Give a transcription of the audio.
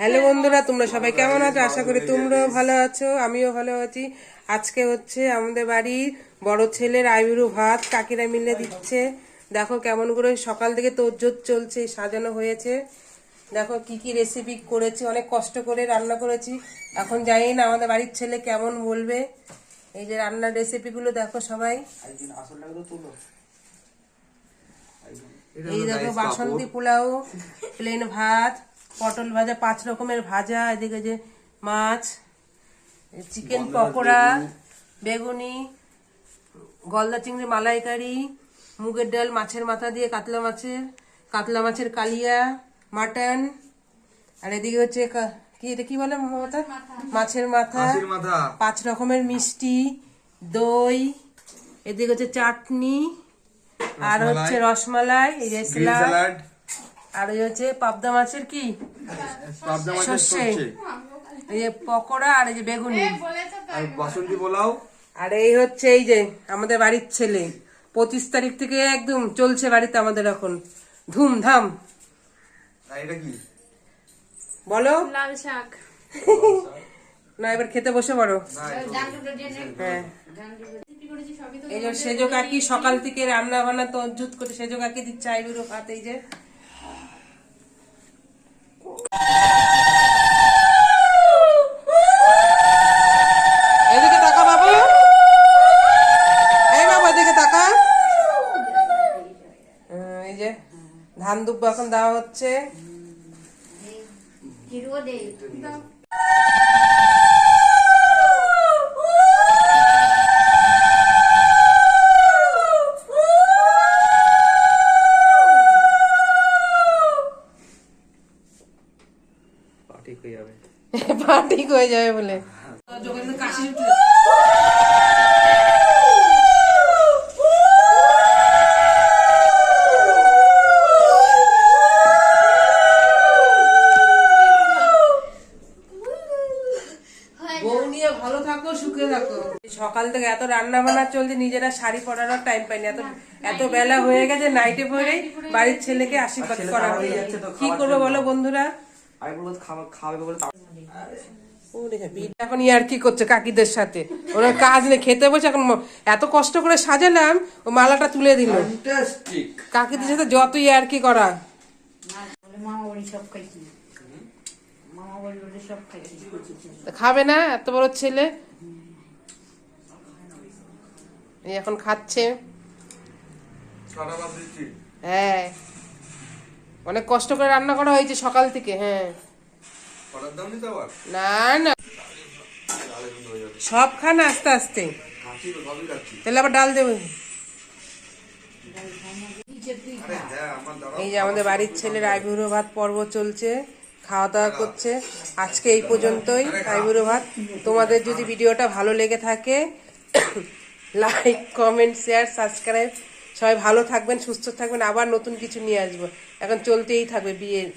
Hello বন্ধুরা, তোমরা সবাই কেমন আছো? আশা করি তোমরাও ভালো আছো, আমিও ভালো আছি। আজকে হচ্ছে আমাদের বাড়ির বড় ছেলের আইবুড়ো ভাত, কাকিরা মিলে দিচ্ছে। দেখো কেমন করে সকাল থেকে তোরজোর চলছে, সাজানো হয়েছে। দেখো কি কি রেসিপি করেছি, অনেক কষ্ট করে রান্না করেছি। এখন জানি না, আমাদের বাড়ির ছেলে কেমন বলবে? এই যে রান্নার রেসিপিগুলো দেখো সবাই। এই দেখো বাসন্তী পোলাও প্লেন ভাত পটল ভাজা পাঁচ রকমের ভাজা এদিকে যে মাছ চিকেন পকোড়া বেগুনি। গলদা চিংড়ি মালাইকারি মুগের ডাল মাছের মাথা দিয়ে কাতলা মাছের কাতলা মাছের কালিয়া মাটন আর এদিকে হচ্ছে কা- এটা কি বলে মমতা? মাছের মাথা। পাঁচ রকমের মিষ্টি দই এদিকে হচ্ছে চাটনি আর হচ্ছে রসমালাই এই যে স্যালাড। স্যালাড। আর এই হচ্ছে পাবদা মাছের কি? পাবদা মাছের সর্ষে। এই যে পকোড়া আর এই যে বেগুনি। আর বাসন্তী পোলাও। আর এই হচ্ছে এই যে আমাদের বাড়ির ছেলে। পঁচিশ তারিখ থেকে একদম চলছে বাড়িতে আমাদের এখন। ধুমধাম। এটা কি? বলো। লাল শাক। না এবার খেতে বসে পড়ো। হ্যাঁ। এই যে সেজো কাকি সকাল থেকে রান্না বান্না তো জুত করে সেজো কাকি দিচ্ছে আইবুড়ো ভাত এই যে এদিকে তাকা বাবু এই বাবু এদিকে তাকা হ্যাঁ, এই যে ধান দুব্ব এখন দেওয়া হচ্ছে। পা ঠিক হয়ে যাবে। পা ঠিক হয়ে যাবে বলে। বউ নিয়ে ভালো থাকো সুখে থাকো। সকাল থেকে এত রান্না বান্না চলছে নিজেরা শাড়ি পরানোর টাইম পাইনি। এত এত বেলা হয়ে গেছে নাইটে পরে বাড়ির ছেলেকে আশীর্বাদ করা হয়ে যাচ্ছে কি করব বলো বন্ধুরা? এখন ইয়ার কি করছে কাকিদের সাথে? ওনার কাজ নেই খেতে বসে এখন এত কষ্ট করে সাজালাম ও মালাটা তুলে দিল। কাকিদের সাথে যত ইয়ার কি করা। খাবে না? এত বড় ছেলে? এই এখন খাচ্ছে। হ্যাঁ। অনেক কষ্ট করে রান্না করা হয়েছে সকাল থেকে হ্যাঁ। না না। সব খান আস্তে আস্তে। তাহলে আবার ডাল দেবে। হ্যাঁ এই যে আমাদের বাড়ির ছেলের আইবুড়ো ভাত পর্ব চলছে। খাওয়া দাওয়া করছে। আজকে এই পর্যন্তই। আইবুড়ো ভাত, তোমাদের যদি ভিডিওটা ভালো লেগে থাকে লাইক কমেন্ট শেয়ার সাবস্ক্রাইব সবাই ভালো থাকবেন, সুস্থ থাকবেন, আবার নতুন কিছু নিয়ে আসব। এখন চলতেই থাকবে বিয়ের